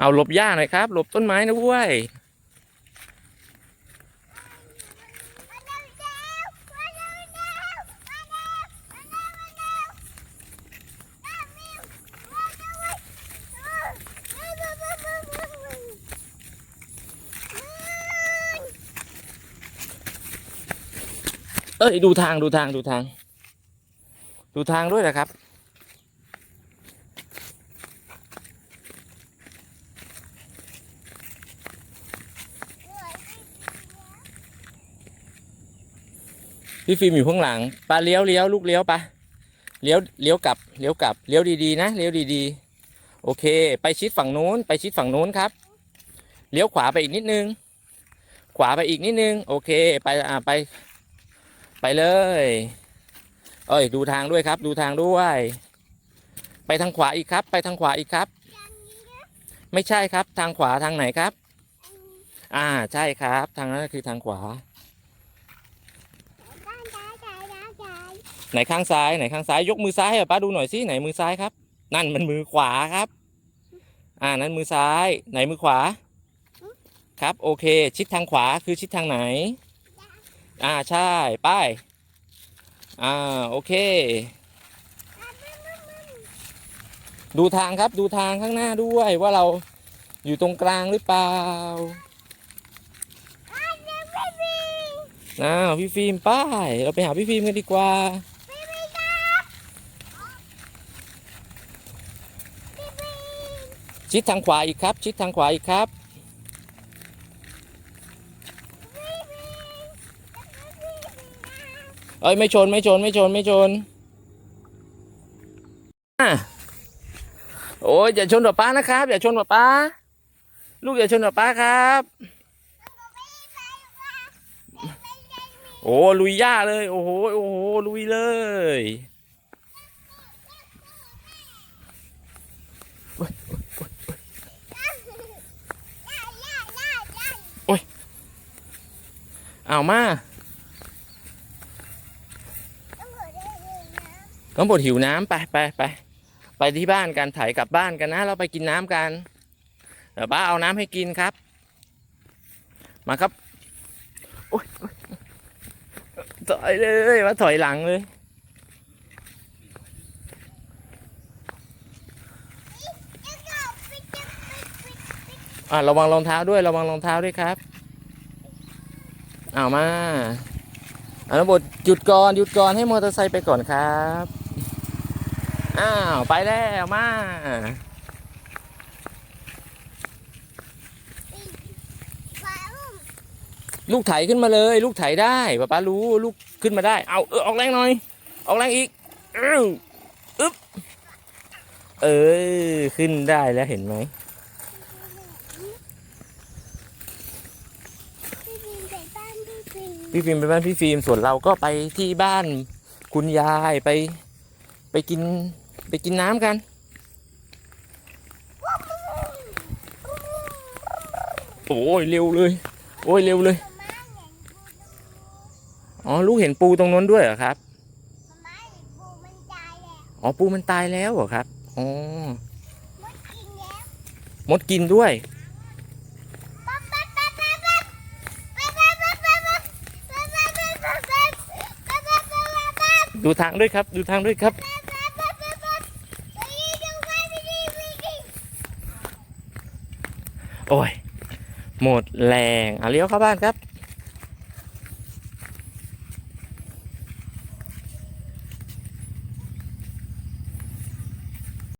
เอาหลบหญ้าหน่อยครับ หลบต้นไม้นะเว้ยเอ้ยดูทางดูทางดูทาง ดูทางด้วยนะครับ พี่ฟิล์มอยู่ข้างหลังปลาเลี้ยวเลี้ยวลูกเลี้ยวปะเลี้ยวเลี้ยวกลับเลี้ยวกลับเลี้ยวดีๆนะเลี้ยวดีๆ โอเค ไปชิดฝั่งนู้น ไปชิดฝั่งนู้นครับ เลี้ยวขวาไปอีกนิดนึง ขวาไปอีกนิดนึง โอเค ไปอ่าไป ไปเลย เอ้ยดูทางด้วยครับ ดูทางด้วย ไปทางขวาอีกครับ ไปทางขวาอีกครับ ไม่ใช่ครับ ทางขวาทางไหนครับ อ่าใช่ครับ ทางนั้นคือทางขวา ไหนข้างซ้ายไหนข้างซ้ายยกมือซ้ายให้ป้าดูหน่อยสิไหนมือซ้ายครับ นั่นมันมือขวาครับ อ่านั้นมือซ้าย ไหนมือขวา ครับ โอเค ชิดทางขวาคือชิดทางไหน อ่าใช่ไป้ายอ่าโอเค ดูทางครับดูทางข้างหน้าด้วยว่าเราอยู่ตรงกลางหรือเปล่าอ้าวพี่ฟิล์มไป้าย เราไปหาพี่ฟิล์มกันดีกว่า ชิดทางขวาอีกครับ ชิดทางขวาอีกครับ เอ้ยไม่ชนไม่ชนไม่ชนไม่ชน โอ้ยอย่าชนกับป้านะครับ อย่าชนกับป้า ลูกอย่าชนกับป้าครับ โอ้ลุยหญ้าเลย โอ้โหโอ้โหลุยเลย เอามาน้องบดหิวน้ำไปไปไปไปที่บ้านกันถ่ายกลับบ้านกันนะ เราไปกินน้ำกันเดี๋ยวป้าเอาน้ำให้กินครับ มาครับโอ๊ยโอ๊ยถอยเลยมาถอยหลังเลยอะระวังรองเท้าด้วยระวังรองเท้าด้วยครับ เอามาอน้องบดหยุดก่อนหยุดก่อนให้มอเตอร์ไซค์ไปก่อนครับอ้าวไปแล้วมาลูกไถขึ้นมาเลย ลูกไถได้ป้าป้ารู้ลูกขึ้นมาได้ เอาเออออกแรงหน่อยออกแรงอีกอออึ๊บเออขึ้นได้แล้วเห็นไหม พี่ฟิล์มไปบ้านพี่ฟิล์มส่วนเราก็ไปที่บ้านคุณยายไป ไปกินไปกินน้ำกัน โอ้ยเร็วเลย โอ้ยเร็วเลย อ๋อลูกเห็นปูตรงนู้นด้วยเหรอครับอ๋อปูมันตายแล้วเหรอครับ อ๋อ มดกินด้วย ดูทางด้วยครับ ดูทางด้วยครับ โอ้ย หมดแรงเอาเลี้ยวเข้าบ้านครับ